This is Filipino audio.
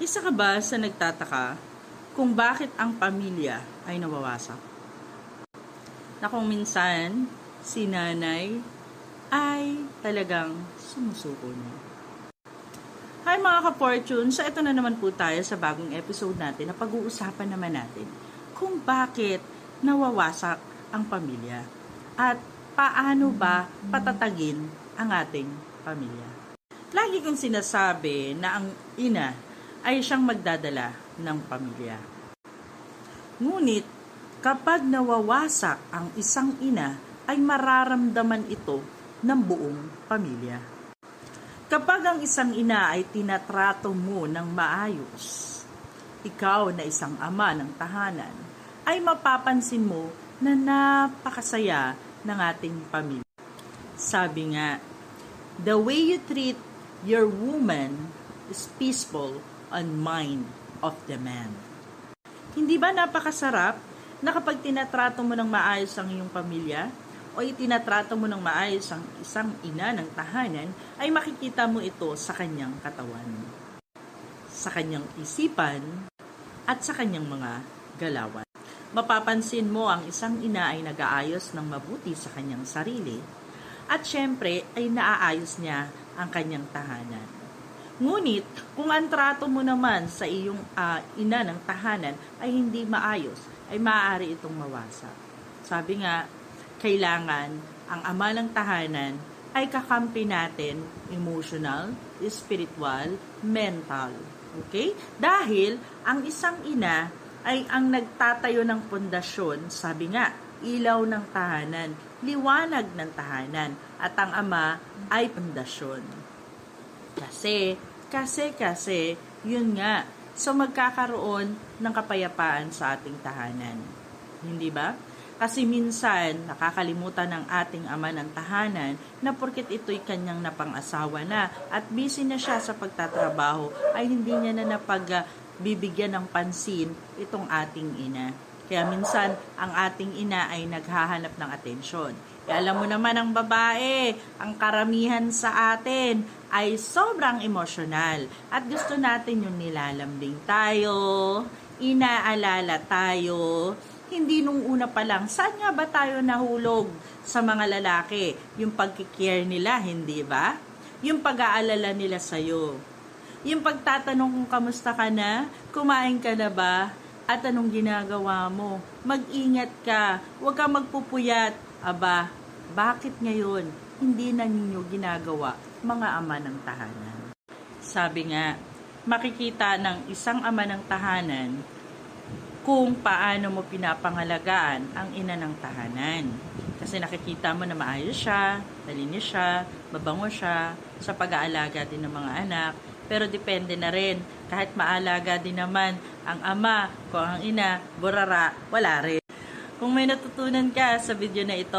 Isa ka ba sa nagtataka kung bakit ang pamilya ay nawawasak? Na kung minsan, si nanay ay talagang sumusuko na. Hi mga ka-fortune! So ito na naman po tayo sa bagong episode natin na pag-uusapan naman natin kung bakit nawawasak ang pamilya at paano ba patatagin ang ating pamilya. Lagi kong sinasabi na ang ina ay siyang magdadala ng pamilya. Ngunit kapag nawawasak ang isang ina ay mararamdaman ito ng buong pamilya. Kapag ang isang ina ay tinatrato mo ng maayos, ikaw na isang ama ng tahanan, ay mapapansin mo na napakasaya ng ating pamilya. Sabi nga, the way you treat your woman is peaceful on mind of the man. Hindi ba napakasarap na kapag tinatrato mo ng maayos ang iyong pamilya, o itinatrato mo ng maayos ang isang ina ng tahanan, ay makikita mo ito sa kanyang katawan, sa kanyang isipan, at sa kanyang mga galawan. Mapapansin mo ang isang ina ay nag-aayos ng mabuti sa kanyang sarili, at syempre ay naaayos niya ang kanyang tahanan. Ngunit, kung ang trato mo naman sa iyong ah, ina ng tahanan ay hindi maayos, ay maaari itong mawasak. Sabi nga, kailangan ang ama ng tahanan ay kakampi natin emotional, spiritual, mental. Okay? Dahil ang isang ina ay ang nagtatayo ng pundasyon, sabi nga, ilaw ng tahanan, liwanag ng tahanan, at ang ama ay pundasyon. Kasi, kasi, kasi, yun nga, so magkakaroon ng kapayapaan sa ating tahanan. Hindi ba? Kasi minsan, nakakalimutan ng ating ama ng tahanan na porket ito'y kanyang napang-asawa na at busy na siya sa pagtatrabaho, ay hindi niya na napagbibigyan ng pansin itong ating ina. Kaya minsan, ang ating ina ay naghahanap ng atensyon. E alam mo naman ang babae, ang karamihan sa atin ay sobrang emosyonal. At gusto natin yung nilalambing tayo, inaalala tayo, hindi nung una pa lang, saan nga ba tayo nahulog sa mga lalaki? Yung pagkikare nila, hindi ba? Yung pag-aalala nila sa'yo. Yung pagtatanong kung kamusta ka na, kumain ka na ba, at anong ginagawa mo. Mag-ingat ka, huwag ka magpupuyat. Aba, bakit ngayon hindi na ninyo ginagawa mga ama ng tahanan? Sabi nga, makikita ng isang ama ng tahanan kung paano mo pinapangalagaan ang ina ng tahanan. Kasi nakikita mo na maayos siya, malinis siya, mabango siya, sa pag-aalaga din ng mga anak. Pero depende na rin, kahit maalaga din naman ang ama, kung ang ina, burara, wala rin. Kung may natutunan ka sa video na ito,